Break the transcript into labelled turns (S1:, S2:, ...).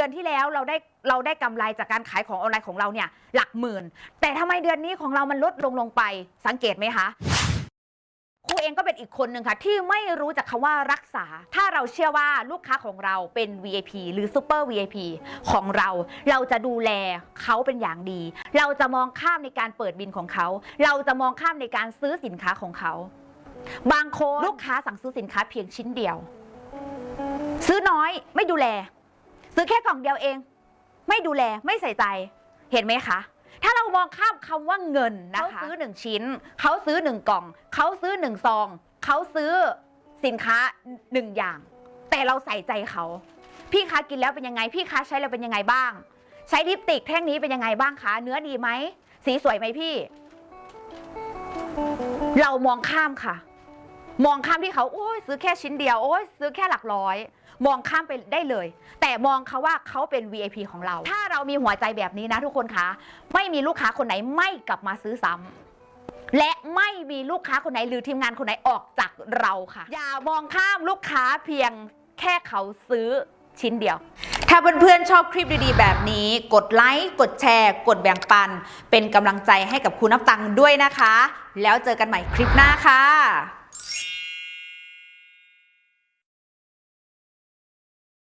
S1: ดือนที่แล้วเราได้เราได้กำไรจากการขายของออนไลน์ของเราเนี่ยหลักหมื่น แต่ทำไมเดือนนี้ของเรามันลดลงลงไปสังเกตไหมคะครูเองก็เป็นอีกคนหนึ่งค่ะ ที่ไม่รู้จักคำว่ารักษา ถ้าเราเชื่อว่าลูกค้าของเราเป็น VIP หรือ Super VIP ของเรา เราจะดูแลเขาเป็นอย่างดี เราจะมองข้ามในการเปิดบินของเขา เราจะมองข้ามในการซื้อสินค้าของเขา บางคนลูกค้าสั่งซื้อสินค้าเพียงชิ้นเดียว ซื้อน้อยไม่ดูแล ซื้อแค่กล่องเดียวเอง ไม่ดูแลไม่ใส่ใจ เห็นไหมคะ ถ้าเรามองข้ามคำว่าเงินนะคะเขาซื้อหนึ่งชิ้น เขาซื้อหนึ่งกล่อง เขาซื้อหนึ่งซอง เขาซื้อสินค้าหนึ่งอย่าง แต่เราใส่ใจเขา พี่คะกินแล้วเป็นยังไง พี่คะใช้แล้วเป็นยังไงบ้าง ใช้ลิปสติกแท่งนี้เป็นยังไงบ้างคะ เนื้อดีไหม สีสวยไหมพี่ เรามองข้ามค่ะ มองข้ามที่เขาโอ้ยซื้อแค่ชิ้นเดียวโอ้ยซื้อแค่หลักร้อย มองข้ามไปได้เลย แต่มองเขาว่าเขาเป็น VIP ของเรา ถ้าเรามีหัวใจแบบนี้นะทุกคนคะไม่มีลูกค้าคนไหนไม่กลับมาซื้อซ้ำและไม่มีลูกค้าคนไหนหรือทีมงานคนไหนออกจากเราค่ะ อย่ามองข้ามลูกค้าเพียงแค่เขาซื้อชิ้นเดียว ถ้าเพื่อนๆชอบคลิปดีๆ แบบนี้ กดไลค์ กดแชร์ กดแบ่งปัน เป็นกำลังใจให้กับคุณน้ำตังด้วยนะคะ แล้วเจอกันใหม่คลิปหน้าค่ะ